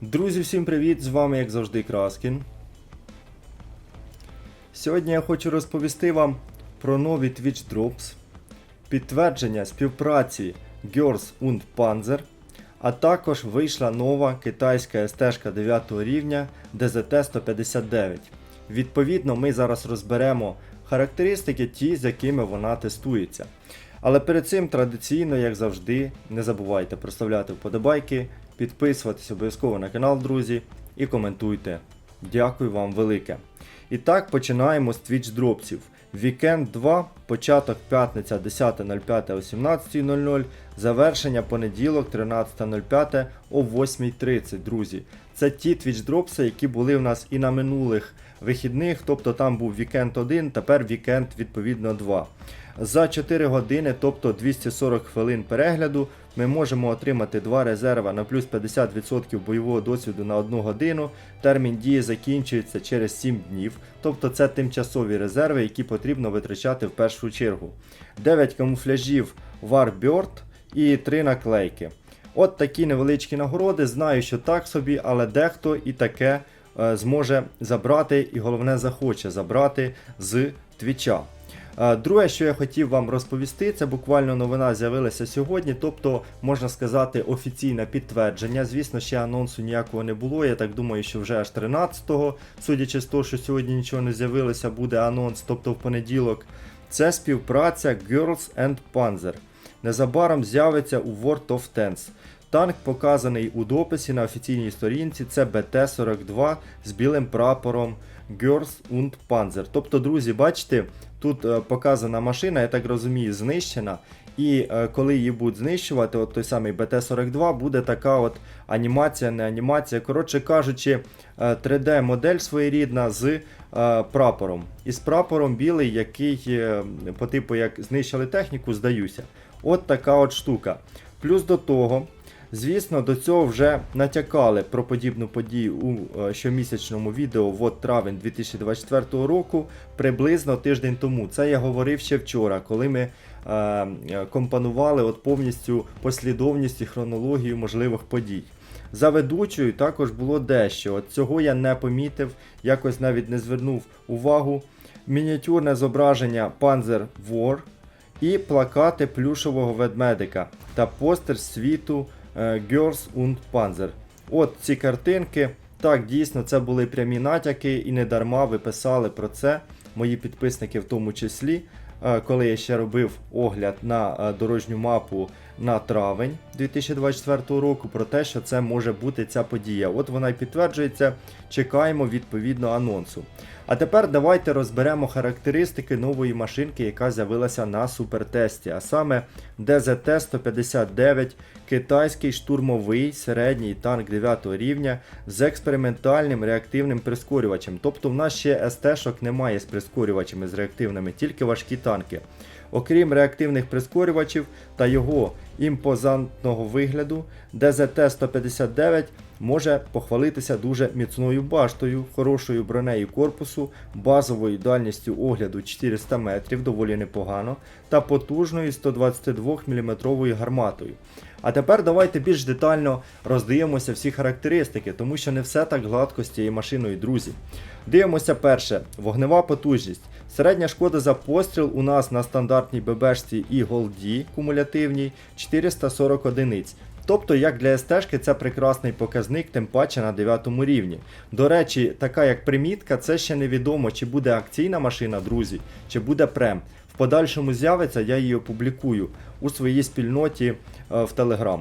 Друзі, всім привіт! З вами, як завжди, Краскін. Сьогодні я хочу розповісти вам про нові Twitch Drops, підтвердження співпраці Girls und Panzer, а також вийшла нова китайська СТ 9 рівня DZT-159. Відповідно, ми зараз розберемо характеристики ті, з якими вона тестується. Але перед цим традиційно, як завжди, не забувайте проставляти вподобайки, підписуватись обов'язково на канал, друзі, і коментуйте. Дякую вам велике. І так починаємо з Twitch дропсів. Вікенд 2, початок п'ятниця 10.05 о 17.00, завершення понеділок 13.05 о 8.30, друзі. Це ті твіч-дропси, які були в нас і на минулих вихідних, тобто там був вікенд 1, тепер вікенд відповідно 2. За 4 години, тобто 240 хвилин перегляду, ми можемо отримати 2 резерва на плюс 50% бойового досвіду на 1 годину. Термін дії закінчується через 7 днів, тобто це тимчасові резерви, які потрібно витрачати в першу чергу. 9 камуфляжів Warbird і 3 наклейки. От такі невеличкі нагороди. Знаю, що так собі, але дехто і таке зможе забрати, і головне захоче забрати з твіча. Е, Друге, що я хотів вам розповісти, це буквально новина з'явилася сьогодні, тобто, можна сказати, офіційне підтвердження. Звісно, ще анонсу ніякого не було. Я так думаю, що вже аж 13-го, судячи з того, що сьогодні нічого не з'явилося, буде анонс, тобто в понеділок. Це співпраця Girls and Panzer. Незабаром з'явиться у World of Tanks. Танк показаний у дописі на офіційній сторінці. Це БТ-42 з білим прапором Girls und Panzer. Тобто, друзі, бачите, тут е, показана машина, я так розумію, знищена. І е, коли її будуть знищувати, от той самий БТ-42, буде така от анімація, не анімація. Коротше кажучи, е, 3D-модель своєрідна з е, прапором. І з прапором білий, який е, по типу як знищили техніку, здаюся. От така от штука. Плюс до того, звісно, до цього вже натякали про подібну подію у е, щомісячному відео от травень 2024 року, приблизно тиждень тому. Це я говорив ще вчора, коли ми е, е, компонували от повністю послідовність і хронологію можливих подій. За ведучою також було дещо. От цього я не помітив, якось навіть не звернув увагу. Мініатюрне зображення Panzer War і плакати плюшового ведмедика та постер світу Girls und Panzer. От ці картинки. Так, дійсно, це були прямі натяки, і не дарма ви писали про це, мої підписники в тому числі, е, коли я ще робив огляд на е, дорожню мапу на травень 2024 року, про те, що це може бути ця подія. От вона і підтверджується. Чекаємо відповідно анонсу. А тепер давайте розберемо характеристики нової машинки, яка з'явилася на супертесті, а саме DZT-159, китайський штурмовий середній танк 9 рівня з експериментальним реактивним прискорювачем. Тобто в нас ще СТ-шок немає з прискорювачами з реактивними, тільки важкі танки. Окрім реактивних прискорювачів та його імпозантного вигляду, DZT-159 може похвалитися дуже міцною баштою, хорошою бронею корпусу, базовою дальністю огляду 400 метрів, доволі непогано, та потужною 122 мм гарматою. А тепер давайте більш детально роздивимося всі характеристики, тому що не все так гладко з цією машиною, друзі. Дивимося перше, вогнева потужність. Середня шкода за постріл у нас на стандартній ББшці і голді кумулятивній 440 одиниць. Тобто, як для СТ це прекрасний показник, тим паче на 9 рівні. До речі, така як примітка, це ще невідомо, чи буде акційна машина, друзі, чи буде прем. В подальшому з'явиться, я її опублікую у своїй спільноті е, в Telegram.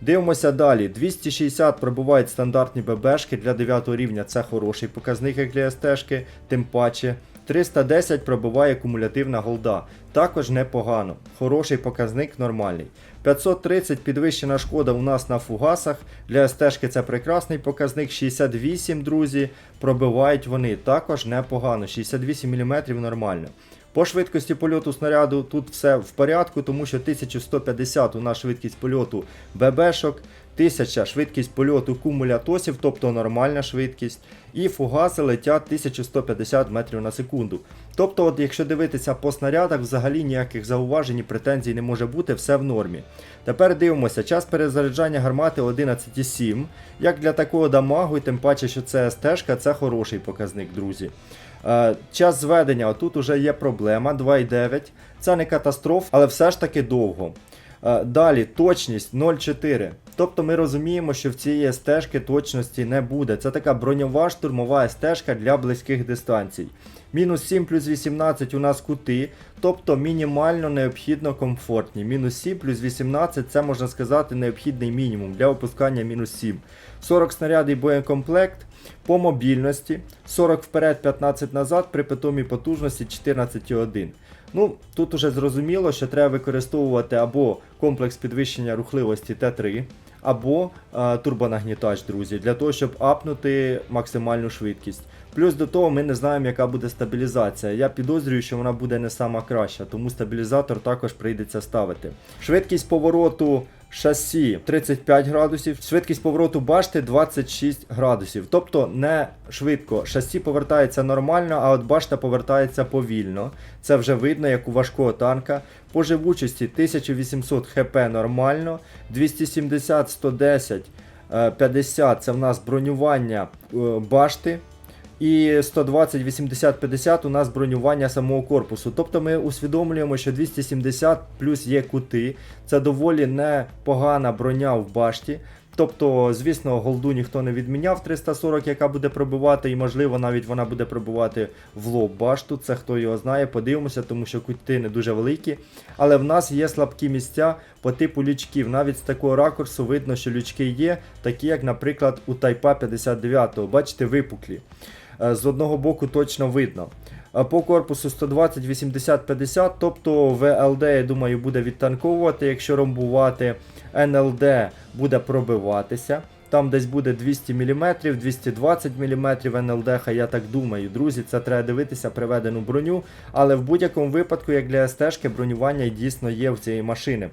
Дивимося далі. 260 пробувають стандартні ББшки для 9 рівня. Це хороший показник як для СТ, тим паче. 310 пробиває кумулятивна голда. Також непогано. Хороший показник нормальний. 530 підвищена шкода у нас на фугасах. Для СТ це прекрасний показник. 68, друзі, пробивають вони. Також непогано. 68 мм нормально. По швидкості польоту снаряду тут все в порядку, тому що 1150 у нас швидкість польоту ББшок, 1000 швидкість польоту кумулятосів, тобто нормальна швидкість, і фугаси летять 1150 метрів на секунду. Тобто, от якщо дивитися по снарядах, взагалі ніяких зауважень і претензій не може бути, все в нормі. Тепер дивимося, час перезаряджання гармати 11,7. Як для такого дамагу, і тим паче, що це СТ, це хороший показник, друзі. Е, час зведення, отут уже є проблема 2,9. Це не катастроф, але все ж таки довго. Е, Далі точність 0,4. Тобто ми розуміємо, що в цієї стежки точності не буде. Це така броньова штурмова стежка для близьких дистанцій. Мінус 7 плюс 18 у нас кути, тобто мінімально необхідно комфортні. Мінус 7 плюс 18 це можна сказати необхідний мінімум для опускання мінус 7. 40 снарядів боєкомплект. По мобільності 40 вперед, 15 назад при питомій потужності 14,1. Ну, тут уже зрозуміло, що треба використовувати або комплекс підвищення рухливості Т3, або е, турбонагнітач, друзі, для того, щоб апнути максимальну швидкість. Плюс до того ми не знаємо, яка буде стабілізація. Я підозрюю, що вона буде не сама краща, тому стабілізатор також прийдеться ставити. Швидкість повороту шасі 35 градусів, швидкість повороту башти 26 градусів. Тобто не швидко. Шасі повертається нормально, а от башта повертається повільно. Це вже видно, як у важкого танка. По живучості 1800 хп нормально, 270, 110, е, 50 це в нас бронювання е, башти. І 120, 80, 50 у нас бронювання самого корпусу. Тобто ми усвідомлюємо, що 270 плюс є кути. Це доволі непогана броня в башті. Тобто, звісно, голду ніхто не відміняв 340, яка буде пробивати, і можливо навіть вона буде пробивати в лоб башту. Це хто його знає, подивимося, тому що кути не дуже великі. Але в нас є слабкі місця по типу лючків. Навіть з такого ракурсу видно, що лючки є, такі як, наприклад, у Тайпа 59. Бачите, випуклі. Е, З одного боку точно видно. Е, По корпусу 120, 80, 50, тобто ВЛД, я думаю, буде відтанковувати, якщо ромбувати. НЛД буде пробиватися. Там десь буде 200 мм, 220 мм НЛД, я так думаю. Друзі, це треба дивитися приведену броню. Але в будь-якому випадку, як для СТ, бронювання дійсно є в цієї машини.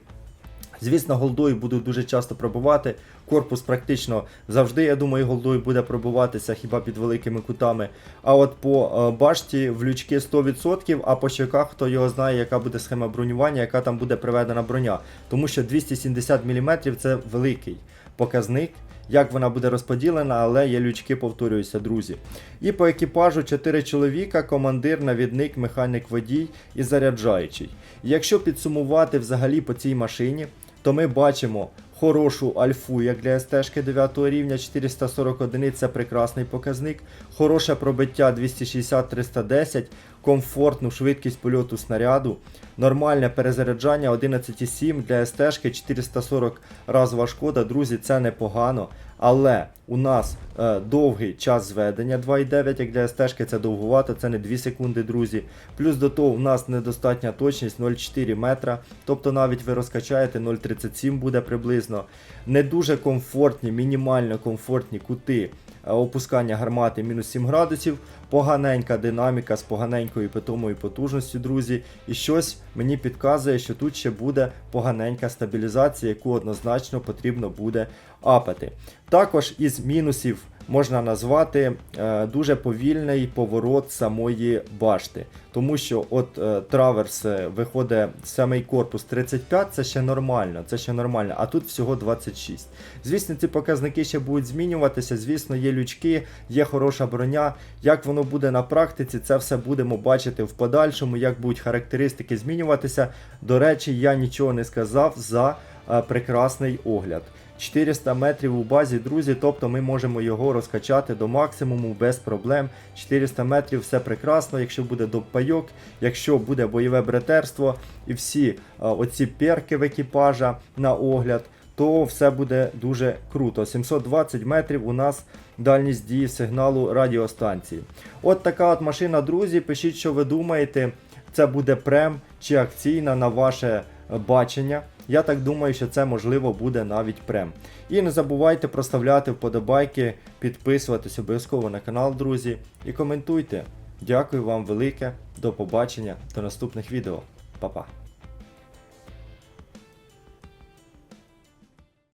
Звісно, голдою будуть дуже часто пробувати. Корпус практично завжди, я думаю, голдою буде пробуватися хіба під великими кутами. А от по е, башті в лючки 100%, а по щоках хто його знає, яка буде схема бронювання, яка там буде приведена броня. Тому що 270 мм це великий показник. Як вона буде розподілена, але є лючки, повторююся, друзі. І по екіпажу 4 чоловіка, командир, навідник, механік водій і заряджаючий. Якщо підсумувати взагалі по цій машині, то ми бачимо хорошу альфу, як для СТ 9 рівня 440 одиниць, це прекрасний показник. Хороше пробиття 260-310, комфортну швидкість польоту снаряду, нормальне перезаряджання 11,7 для СТ 440 разова шкода. Друзі, це непогано. Але у нас е, довгий час зведення 2,9, як для СТ це довгувато, це не 2 секунди, друзі. Плюс до того у нас недостатня точність 0,4 метра. Тобто навіть ви розкачаєте 0,37 буде приблизно. Не дуже комфортні, мінімально комфортні кути опускання гармати мінус 7 градусів. Поганенька динаміка з поганенькою питомою потужністю, друзі. І щось мені підказує, що тут ще буде поганенька стабілізація, яку однозначно потрібно буде апати. Також із мінусів можна назвати е, дуже повільний поворот самої башти. Тому що от траверс виходить самий корпус 35, це ще нормально, це ще нормально, а тут всього 26. Звісно, ці показники ще будуть змінюватися. Звісно, є лючки, є хороша броня. Як воно буде на практиці, це все будемо бачити в подальшому, як будуть характеристики змінюватися. До речі, я нічого не сказав за е, прекрасний огляд. 400 метрів у базі, друзі, тобто ми можемо його розкачати до максимуму без проблем. 400 метрів все прекрасно, якщо буде допайок, якщо буде бойове братерство і всі а, оці перки в екіпажа на огляд, то все буде дуже круто. 720 метрів у нас дальність дії сигналу радіостанції. От така от машина, друзі. Пишіть, що ви думаєте, це буде прем чи акційна на ваше е, бачення. Я так думаю, що це можливо буде навіть прем. І не забувайте проставляти вподобайки, підписуватись обов'язково на канал, друзі, і коментуйте. Дякую вам велике, до побачення, до наступних відео. Па-па.